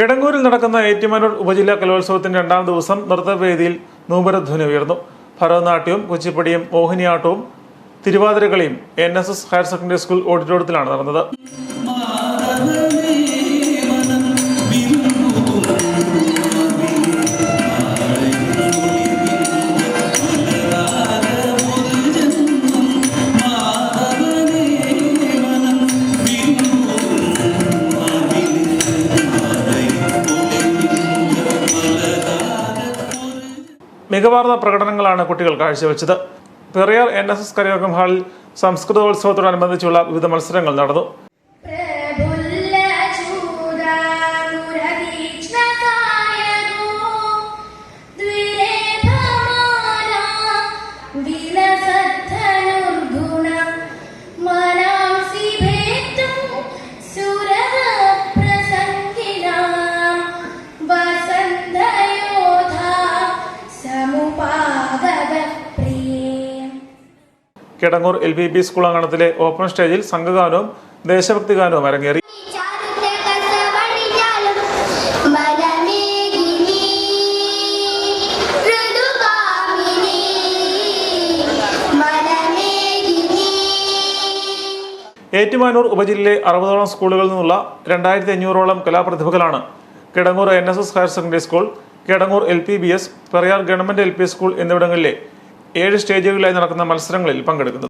കിടങ്ങൂരിൽ നടക്കുന്ന ഏറ്റുമാനൂർ ഉപജില്ലാ കലോത്സവത്തിന്റെ രണ്ടാം ദിവസം നൃത്തവേദിയിൽ നൂപരധ്വനി ഉയർന്നു. ഭരതനാട്യവും കുച്ചിപ്പടിയും മോഹിനിയാട്ടവും തിരുവാതിരകളിയും N S S higher secondary school ഓഡിറ്റോറിയത്തിലാണ് നടന്നത്. മികവാർന്ന പ്രകടനങ്ങളാണ് കുട്ടികൾ കാഴ്ചവെച്ചത്. പെറിയാർ എൻ എസ് എസ് കരയോഗം ഹാളിൽ സംസ്കൃതോത്സവത്തോടനുബന്ധിച്ചുള്ള വിവിധ മത്സരങ്ങൾ നടന്നു. Kidangoor L B P school അങ്കണത്തിലെ open സ്റ്റേജിൽ സംഘഗാനവും ദേശഭക്തി ഗാനവും അരങ്ങേറി. ഏറ്റുമാനൂർ ഉപജില്ലയിലെ അറുപതോളം സ്കൂളുകളിൽ നിന്നുള്ള രണ്ടായിരത്തി അഞ്ഞൂറോളം കലാപ്രതിഭകളാണ് Kidangoor N S S higher secondary school Kidangoor L P B S Periyar government L P school എന്നിവിടങ്ങളിലെ ഏഴ് സ്റ്റേജുകളിലായി നടക്കുന്ന മത്സരങ്ങളിൽ പങ്കെടുക്കുന്നത്.